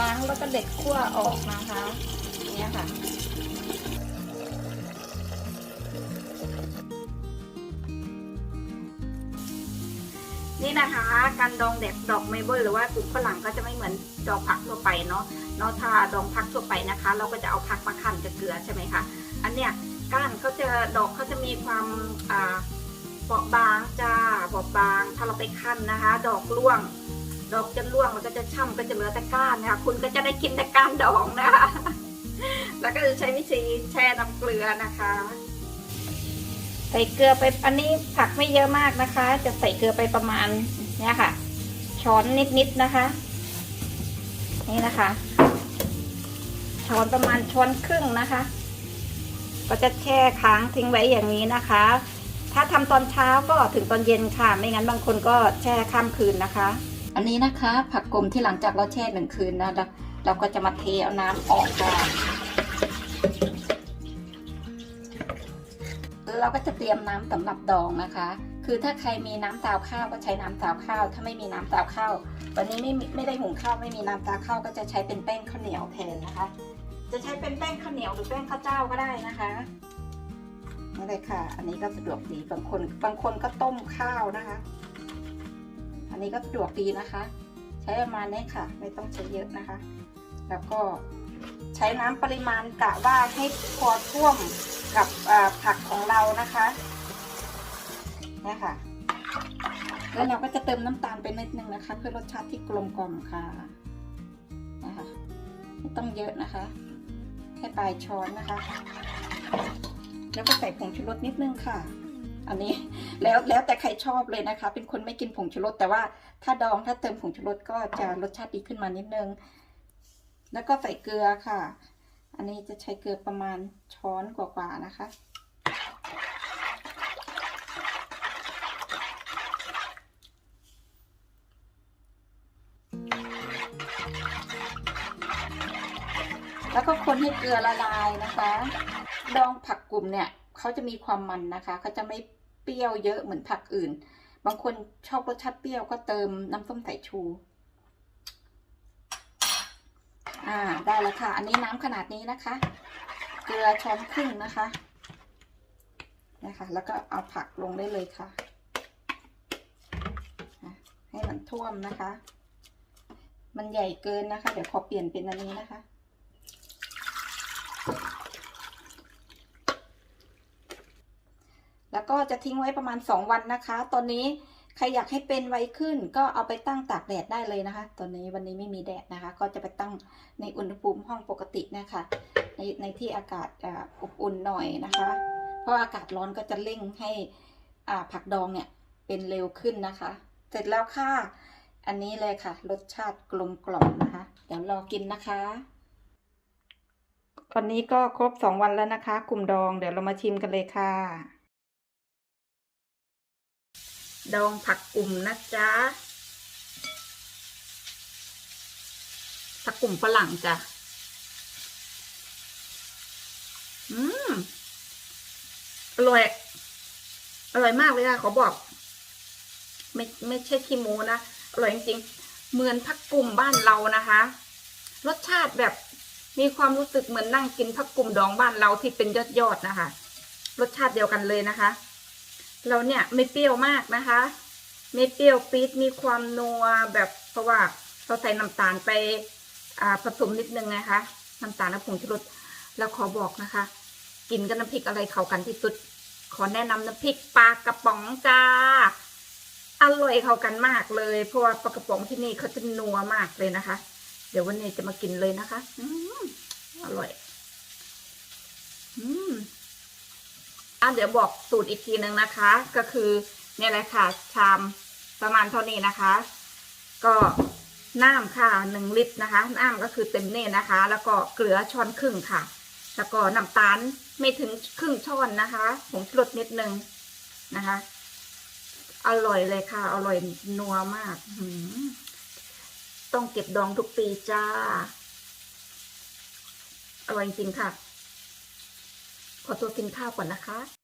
ล้างแล้วก็เด็ดขั้วออกนะคะเนี่ยค่ะ นี่นะคะการดองแดดดอกเมเบิลหรือว่ากลุ่มฝรั่งก็จะไม่เหมือนดอกผักทั่วไปเนาะเนาะถ้าดองผักทั่วไปนะคะ เราก็จะเอาผักมาคั่นกับเกลือใช่ไหมคะอันเนี้ยก้านเขาจะดอกเขาจะมีความอ่าเบาบางจ้าเบาบาง ถ้าเราไปคั่นนะคะ ดอกร่วง ดอกจะร่วงมันก็จะช่ำก็จะเหลือแต่ก้านนะคะคุณก็จะได้กินแต่ก้านดองนะคะ แล้วก็จะใช้วิธีแช่น้ำเกลือนะคะ ใส่เกลือไปอันนี้ผักไม่เยอะมากนะคะ จะใส่เกลือไปประมาณเนี่ยค่ะ ช้อนนิดๆนะคะ นี่นะคะ ช้อนประมาณช้อนครึ่งนะคะ ก็จะแช่ค้างทิ้งไว้อย่างนี้นะคะถ้าทำตอนเช้าก็ถึงตอนเย็นค่ะ ไม่งั้นบางคนก็แช่ข้ามคืนนะคะ อันนี้นะคะ ผักกลมที่หลังจากเราแช่หนึ่งคืนนะเราก็จะมาเทเอาน้ำออกก่อนเราก็จะเตรียมน้ำสำหรับดองนะคะ คือถ้าใครมีน้ำตาวข้าวก็ใช้น้ำตาวข้าว ถ้าไม่มีน้ำตาวข้าว วันนี้ไม่ไม่ได้หุงข้าวไม่มีน้ำตาวข้าวก็จะใช้เป็นแป้งข้าวเหนียวแทนนะคะ จะใช้เป็นแป้งข้าวเหนียวหรือแป้งข้าวเจ้าก็ได้นะคะนี่เลยค่ะ อันนี้ก็สะดวกดี บางคนบางคนก็ต้มข้าวนะคะ อันนี้ก็สะดวกดีนะคะ ใช้ประมาณนี้ค่ะ ไม่ต้องใช้เยอะนะคะ แล้วก็ใช้น้ำปริมาณกะว่าให้พอท่วมกับผักของเรานะคะนี่ค่ะ แล้วเราก็จะเติมน้ำตาลไปนิดนึงนะคะ เพื่อรสชาติที่กลมกล่อมค่ะนะคะไม่ต้องเยอะนะคะแค่ปลายช้อนนะคะ แล้วก็ใส่ผงชูรสนิดนึงค่ะ อันนี้แล้วแล้วแต่ใครชอบเลยนะคะ เป็นคนไม่กินผงชูรสแต่ว่าถ้าดองถ้าเติมผงชูรสก็จะรสชาติดีขึ้นมานิดนึง แล้วก็ใส่เกลือค่ะ อันนี้จะใช้เกลือประมาณช้อนกว่าๆนะคะ แล้วก็คนให้เกลือละลายนะคะ ดองผักกลุ่มเนี่ยเขาจะมีความมันนะคะเขาจะไม่ เปรี้ยวเยอะเหมือนผักอื่น บางคนชอบรสชาติเปรี้ยวก็เติมน้ำส้มสายชู อ่า ได้แล้วค่ะ อันนี้น้ำขนาดนี้นะคะ เกลือช้อนครึ่งนะคะนะคะ แล้วก็เอาผักลงได้เลยค่ะ ให้มันท่วมนะคะ มันใหญ่เกินนะคะ เดี๋ยวขอเปลี่ยนเป็นอันนี้นะคะ แล้วก็จะทิ้งไว้ประมาณ 2 วันนะคะ ตอนนี้ใครอยากให้เป็นไวขึ้น ก็เอาไปตั้งตากแดดได้เลยนะคะ ตอนนี้วันนี้ไม่มีแดดนะคะ ก็จะไปตั้งในอุณหภูมิห้องปกตินะคะ ในในที่อากาศอบอุ่นหน่อยนะคะ เพราะอากาศร้อนก็จะเร่งให้อ่าผักดองเนี่ยเป็นเร็วขึ้นนะคะ เสร็จแล้วค่ะ อันนี้เลยค่ะ รสชาติกลมกล่อมนะคะ เดี๋ยวรอกินนะคะวันนี้ก็ครบสองวันแล้วนะคะ กลุ่มดอง เดี๋ยวเรามาชิมกันเลยค่ะ ดองผักกลุ่มนะจ๊ะ ผักกลุ่มฝรั่งจ้ะ อืม อร่อย อร่อยมากเลยค่ะขอบอก ไม่ไม่ใช่ขี้โมนะ อร่อยจริงๆ เหมือนผักกลุ่มบ้านเรานะคะ รสชาติแบบมีความรู้สึกเหมือนนั่งกินผักกลุ่มดองบ้านเราที่เป็นยอดยอดๆนะคะ รสชาติเดียวกันเลยนะคะ เราเนี่ยไม่เปรี้ยวมากนะคะ ไม่เปรี้ยวปี๊ดมีความนัวแบบเพราะว่าเราใส่น้ำตาลไปอ่าผสมนิดนึงนะคะน้ำตาลและผงชูรสแล้วขอบอกนะคะ กินกับน้ำพริกอะไรเข้ากันที่สุด ขอแนะนำน้ำพริกปลากระป๋องจ้าอร่อยเข้ากันมากเลยเพราะว่าปลากระป๋องที่นี่เขาจะนัวมากเลยนะคะ เดี๋ยววันนี้จะมากินเลยนะคะ อืมอร่อย อืม อะเดี๋ยวบอกสูตรอีกทีนึงนะคะ ก็คือเนี่ยแหละค่ะ ชามประมาณเท่านี้นะคะ ก็น้ำค่ะหนึ่งลิตรนะคะ น้ำก็คือเต็มเนี่ยนะคะ แล้วก็เกลือช้อนครึ่งค่ะ แล้วก็น้ำตาลไม่ถึงครึ่งช้อนนะคะผงชูรสนิดนึงนะคะ อร่อยเลยค่ะ อร่อยนัวมากต้องเก็บดองทุกปีจ้า อร่อยจริงค่ะ ขอตัวกินข้าวก่อนนะคะ